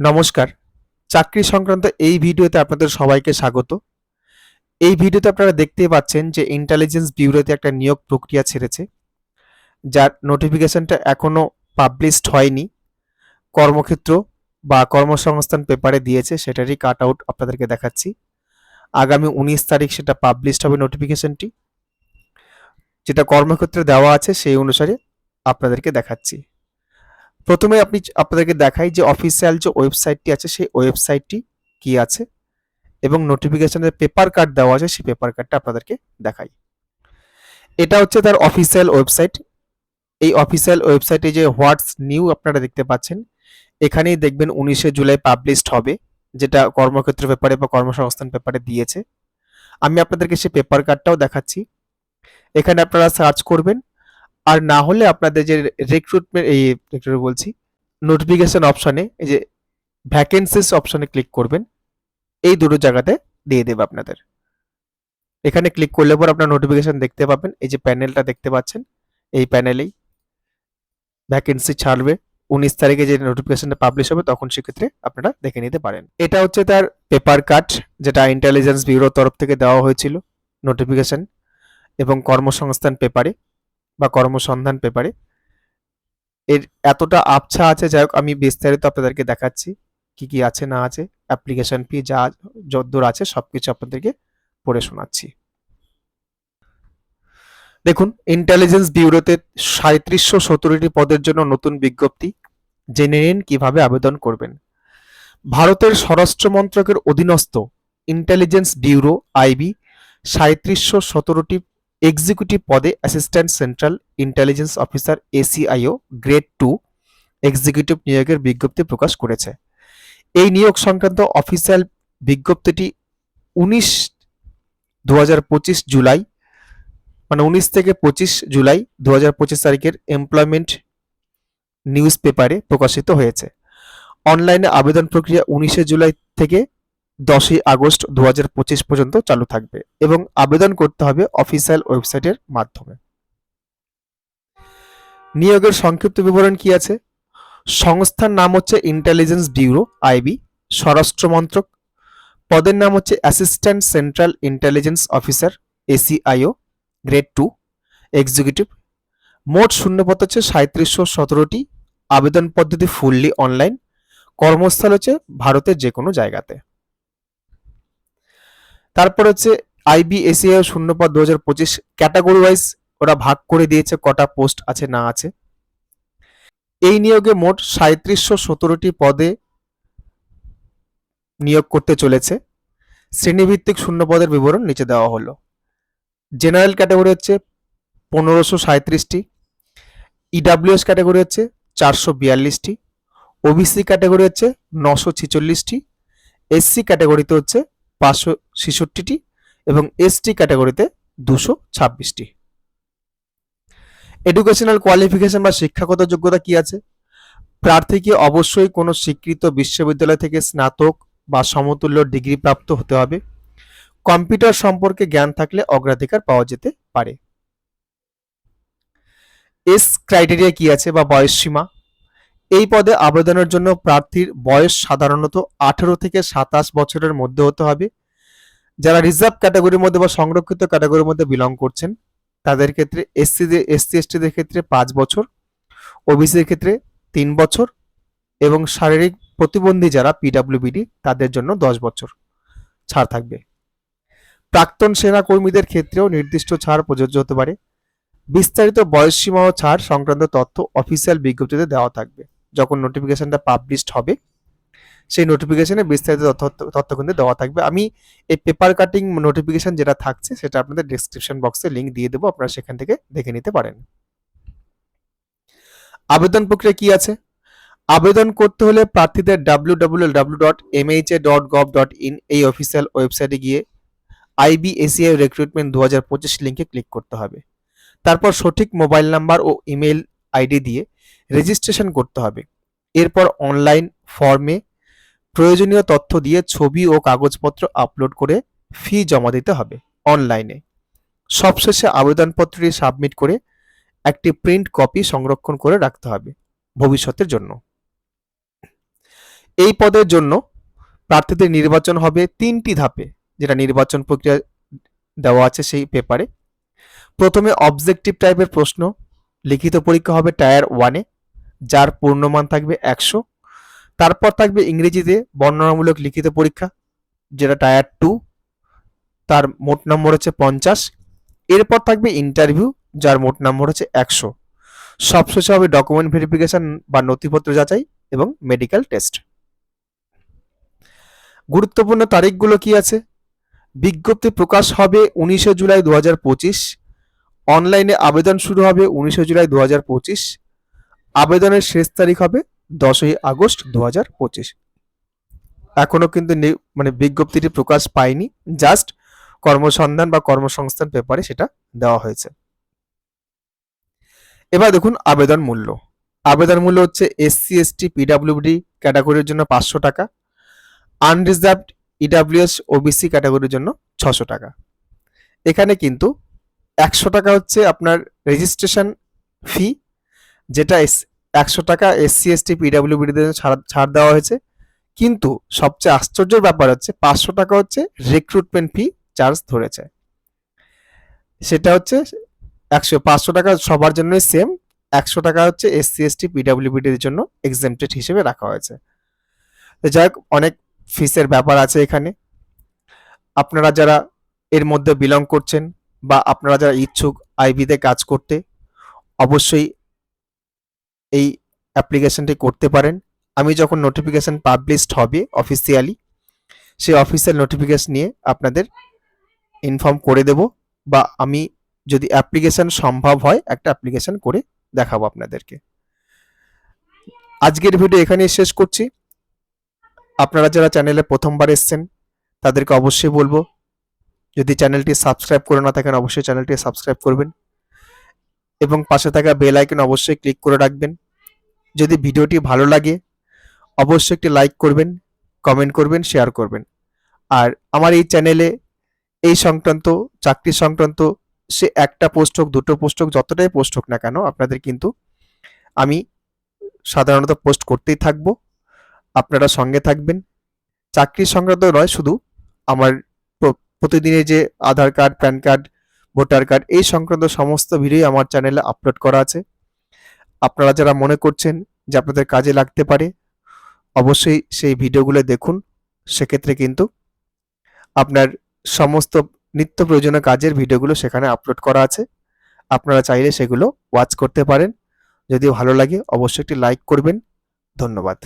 নমস্কার। চাকরি সংক্রান্ত এই ভিডিওতে আপনাদের সবাইকে স্বাগত। এই ভিডিওতে আপনারা দেখতেই পাচ্ছেন যে ইন্টেলিজেন্স ব্যুরোতে একটা নিয়োগ প্রক্রিয়া ছেড়েছে, যার নোটিফিকেশনটা এখনও পাবলিশড হয়নি। কর্মক্ষেত্র বা কর্মসংস্থান পেপারে দিয়েছে, সেটারই কাট আউট আপনাদেরকে দেখাচ্ছি। আগামী উনিশ তারিখ সেটা পাবলিশড হবে নোটিফিকেশনটি যেটা কর্মক্ষেত্রে দেওয়া আছে, সেই অনুসারে আপনাদেরকে দেখাচ্ছি। প্রথমে আপনি আপনাদেরকে দেখাই যে অফিসিয়াল যে ওয়েবসাইটটি আছে, সেই ওয়েবসাইটটি কি আছে এবং নোটিফিকেশনের পেপার কার্ড দেওয়া আছে, সেই পেপার কার্ডটা আপনাদেরকে দেখাই। এটা হচ্ছে তার অফিসিয়াল ওয়েবসাইট এই অফিসিয়াল ওয়েবসাইটে যে হোয়াটস নিউ আপনারা দেখতে পাচ্ছেন, এখানেই দেখবেন উনিশে জুলাই পাবলিশড হবে, যেটা কর্মক্ষেত্র পেপারে বা কর্মসংস্থান পেপারে দিয়েছে। আমি আপনাদেরকে সেই পেপার কার্ডটাও দেখাচ্ছি। এখানে আপনারা সার্চ করবেন আর না হলে আপনাদের যে রিক্রুটমেন্ট এই বলছি নোটিফিকেশন অপশনে এই যে ভ্যাকেন্সিস অপশনে ক্লিক করবেন, এই দুটো জায়গাতে দিয়ে দেবে আপনাদের। এখানে ক্লিক করলে পর আপনার নোটিফিকেশন দেখতে পাবেন, এই যে প্যানেলটা দেখতে পাচ্ছেন, এই প্যানেলেই ভ্যাকেন্সি ছাড়বে, উনিশ তারিখে যে নোটিফিকেশনটা পাবলিশ হবে, তখন সেক্ষেত্রে আপনারা দেখে নিতে পারেন। এটা হচ্ছে তার পেপার কাট যেটা ইন্টেলিজেন্স ব্যুরোর তরফ থেকে দেওয়া হয়েছিল নোটিফিকেশন এবং কর্মসংস্থান পেপারে বা কর্মসন্ধান পেপারে। এর এতটা আবছা আছে, যাই হোক, আমি বিস্তারিত আপনাদেরকে দেখাচ্ছি কি কি আছে, না আছে অ্যাপ্লিকেশন ফি যা যদ্দূর আছে, সবকিছু আপনাদেরকে পড়ে শোনাচ্ছি। দেখুন ইন্টেলিজেন্স ব্যুরোতে সাঁত্রিশশো সতেরোটি পদের জন্য নতুন বিজ্ঞপ্তি। জেনে নিন কীভাবে আবেদন করবেন। ভারতের স্বরাষ্ট্র মন্ত্রকের অধীনস্থ ইন্টেলিজেন্স ব্যুরো আইবি সাঁত্রিশশো সতেরোটি এক্সিকিউটিভ পদে assistant central intelligence officer ACIO grade two executive নিয়োগের বিজ্ঞপ্তি প্রকাশ করেছে। এই নিয়োগ সংক্রান্ত অফিসিয়াল বিজ্ঞপ্তিটি উনিশ দু জুলাই মানে উনিশ থেকে পঁচিশ জুলাই দু হাজার পঁচিশ তারিখের এমপ্লয়মেন্ট নিউজ পেপারে প্রকাশিত হয়েছে। অনলাইনে আবেদন প্রক্রিয়া উনিশে জুলাই থেকে দশই আগস্ট দু হাজার পঁচিশ পর্যন্ত চালু থাকবে এবং আবেদন করতে হবে অফিসিয়াল ওয়েবসাইটের মাধ্যমে। নিয়োগের সংক্ষিপ্ত বিবরণ কি আছে? সংস্থার নাম হচ্ছে ইন্টেলিজেন্স ব্যুরো আইবি স্বরাষ্ট্র মন্ত্রক। পদের নাম হচ্ছে assistant central intelligence officer ACIO grade two executive মোট শূন্যপদ হচ্ছে সাঁত্রিশশো সতেরোটি। আবেদন পদ্ধতি ফুললি অনলাইন কর্মস্থল হচ্ছে ভারতের যে কোনো জায়গাতে। তারপর হচ্ছে আইবিএসিআই শূন্যপদ দু হাজার পঁচিশ ক্যাটাগরি ওয়াইজ ওরা ভাগ করে দিয়েছে কটা পোস্ট আছে না আছে। এই নিয়োগে মোট সাঁত্রিশশো সতেরোটি পদে নিয়োগ করতে চলেছে। শ্রেণীভিত্তিক শূন্য পদের বিবরণ নিচে দেওয়া হলো। জেনারেল ক্যাটাগরি হচ্ছে পনেরোশো সাঁত্রিশটি ইডাব্লিউএস ক্যাটাগরি হচ্ছে চারশো বিয়াল্লিশটি ওবিসি ক্যাটাগরি হচ্ছে নশো ছেচল্লিশটি এসসি ক্যাটাগরিতে হচ্ছে পাঁচশো ছেষট্টিটি এবং এসটি ক্যাটাগরিতে দুশো ছাব্বিশটি। এডুকেশনাল কোয়ালিফিকেশন বা শিক্ষাগত যোগ্যতা কি আছে? প্রার্থীকে অবশ্যই কোনো স্বীকৃত বিশ্ববিদ্যালয় থেকে স্নাতক বা সমতুল্য ডিগ্রি প্রাপ্ত হতে হবে। কম্পিউটার সম্পর্কে জ্ঞান থাকলে অগ্রাধিকার পাওয়া যেতে পারে। এস ক্রাইটেরিয়া কি আছে বা বয়স সীমা এই পদে আবেদনের জন্য প্রার্থীর বয়স সাধারণত আঠেরো থেকে সাতাশ বছরের মধ্যে হতে হবে। যারা রিজার্ভ ক্যাটাগরির মধ্যে বা সংরক্ষিত ক্যাটাগরির মধ্যে বিলং করছেন, তাদের ক্ষেত্রে এসসি এসসি এসটিদের ক্ষেত্রে পাঁচ বছর ওবিসির ক্ষেত্রে তিন বছর এবং শারীরিক প্রতিবন্ধী যারা পিডাব্লিউবিডি তাদের জন্য দশ বছর ছাড় থাকবে। প্রাক্তন সেনা কর্মীদের ক্ষেত্রেও নির্দিষ্ট ছাড় প্রযোজ্য হতে পারে। বিস্তারিত বয়সসীমা ও ছাড় সংক্রান্ত তথ্য অফিসিয়াল বিজ্ঞপ্তিতে দেওয়া থাকবে। যখন নোটিফিকেশনটা পাবলিশড হবে, সেই নোটিফিকেশনে বিস্তারিত তথ্য কিন্তু দেওয়া থাকবে। আমি এই পেপার কাটিং নোটিফিকেশন যেটা থাকছে, সেটা আপনাদের ডিসক্রিপশন বক্সে লিংক দিয়ে দেবো, আপনারা সেখান থেকে দেখে নিতে পারেন। আবেদন প্রক্রিয়া কি আছে? আবেদন করতে হলে প্রার্থীদের W W W dot MHA dot gov dot in এই অফিসিয়াল ওয়েবসাইটে গিয়ে আইবিএসিআই রিক্রুটমেন্ট দু হাজার পঁচিশ লিঙ্কে ক্লিক করতে হবে। তারপর সঠিক মোবাইল নাম্বার ও ইমেল আইডি দিয়ে রেজিস্ট্রেশন করতে হবে। এরপর অনলাইন ফর্মে প্রয়োজনীয় তথ্য দিয়ে ছবি ও কাগজপত্র আপলোড করে ফি জমা দিতে হবে অনলাইনে সবশেষে আবেদনপত্রটি সাবমিট করে একটি প্রিন্ট কপি সংরক্ষণ করে রাখতে হবে ভবিষ্যতের জন্য। এই পদের জন্য প্রার্থীদের নির্বাচন হবে তিনটি ধাপে, যেটা নির্বাচন প্রক্রিয়া দেওয়া আছে সেই পেপারে প্রথমে অবজেক্টিভ টাইপের প্রশ্ন, লিখিত পরীক্ষা হবে টায়ার ওয়ানে যার পূর্ণমান থাকবে একশো। তারপর থাকবে ইংরেজিতে বর্ণনামূলক লিখিত পরীক্ষা, যেটা টায়ার টু। তার মোট নম্বর হচ্ছে পঞ্চাশ। এরপর থাকবে ইন্টারভিউ যার মোট নম্বর হচ্ছে একশো। সবশেষে হবে ডকুমেন্ট ভেরিফিকেশন বা নথিপত্র যাচাই এবং মেডিকেল টেস্ট গুরুত্বপূর্ণ তারিখগুলো কি আছে? বিজ্ঞপ্তি প্রকাশ হবে উনিশে জুলাই দু হাজার পঁচিশ অনলাইনে আবেদন শুরু হবে উনিশে জুলাই দু হাজার পঁচিশ। আবেদনের শেষ তারিখ হবে দশই আগস্ট দু হাজার পঁচিশ। এখনও কিন্তু মানে বিজ্ঞপ্তিটি প্রকাশ পায়নি, জাস্ট কর্মসন্ধান বা কর্মসংস্থান পেপারে সেটা দেওয়া হয়েছে। এবার দেখুন আবেদন মূল্য। আবেদন মূল্য হচ্ছে এসসি এসটি পিডাব্লিউডি ক্যাটাগরির জন্য পাঁচশো টাকা, আনরিজার্ভড ইডাব্লিউএস ওবিসি ক্যাটাগরির জন্য ছশো টাকা। এখানে কিন্তু একশো টাকা হচ্ছে আপনার রেজিস্ট্রেশন ফি যেটা একশো টাকা এসসি এসটি পিডাব্লিউবিডিদের ছাড় ছাড় দেওয়া হয়েছে। কিন্তু সবচেয়ে আশ্চর্যের ব্যাপার হচ্ছে পাঁচশো টাকা হচ্ছে রিক্রুটমেন্ট ফি চার্জ ধরেছে। সেটা হচ্ছে একশো, পাঁচশো টাকা সবার জন্যই সেম একশো টাকা হচ্ছে এসসি এসটি পিডাব্লিউবিডির জন্য এক্সেমটেড হিসেবে রাখা হয়েছে। যাই হোক, অনেক ফিসের ব্যাপার আছে এখানে। আপনারা যারা এর মধ্যে বিলং করছেন বা আপনারা যারা ইচ্ছুক আইবিতে কাজ করতে, অবশ্যই এই অ্যাপ্লিকেশনটি করতে পারেন। আমি যখন নোটিফিকেশন পাবলিশড হবে অফিসিয়ালি সেই অফিসিয়াল নোটিফিকেশন নিয়ে আপনাদের ইনফর্ম করে দেব বা আমি যদি অ্যাপ্লিকেশন সম্ভব হয়, একটা অ্যাপ্লিকেশন করে দেখাবো আপনাদেরকে। আজকের ভিডিও এখানেই শেষ করছি। আপনারা যারা চ্যানেলে প্রথমবার এসছেন, তাদেরকে অবশ্যই বলব, যদি চ্যানেলটি সাবস্ক্রাইব করে না থাকেন, অবশ্যই চ্যানেলটি সাবস্ক্রাইব করবেন। এবং পাশে থাকা বেল আইকন অবশ্যই ক্লিক করে রাখবেন। যদি ভিডিওটি ভালো লাগে, অবশ্যই একটি লাইক করবেন কমেন্ট করবেন শেয়ার করবেন। আর আমার এই চ্যানেলে এই সংক্রান্ত, চাকরি সংক্রান্ত সে একটা পোস্ট হোক, দুটো পোস্ট হোক, যতটাই পোস্ট হোক না কেন, আপনাদের কিন্তু আমি সাধারণত পোস্ট করতেই থাকব। আপনারা সঙ্গে থাকবেন। চাকরি সংক্রান্ত নয়, শুধু আমার প্র- প্রতিদিনের যে Aadhaar card PAN card voter card, এই সংক্রান্ত সমস্ত ভিডিও আমার চ্যানেলে আপলোড করা আছে। আপনারা যারা মনে করছেন যে আপনাদের কাজে লাগতে পারে, অবশ্যই সেই ভিডিওগুলো দেখুন। সেক্ষেত্রে কিন্তু আপনার সমস্ত নিত্য প্রয়োজনীয় কাজের ভিডিওগুলো সেখানে আপলোড করা আছে। আপনারা চাইলে সেগুলো ওয়াচ করতে পারেন। যদি ভালো লাগে, অবশ্যই একটি লাইক করবেন। ধন্যবাদ।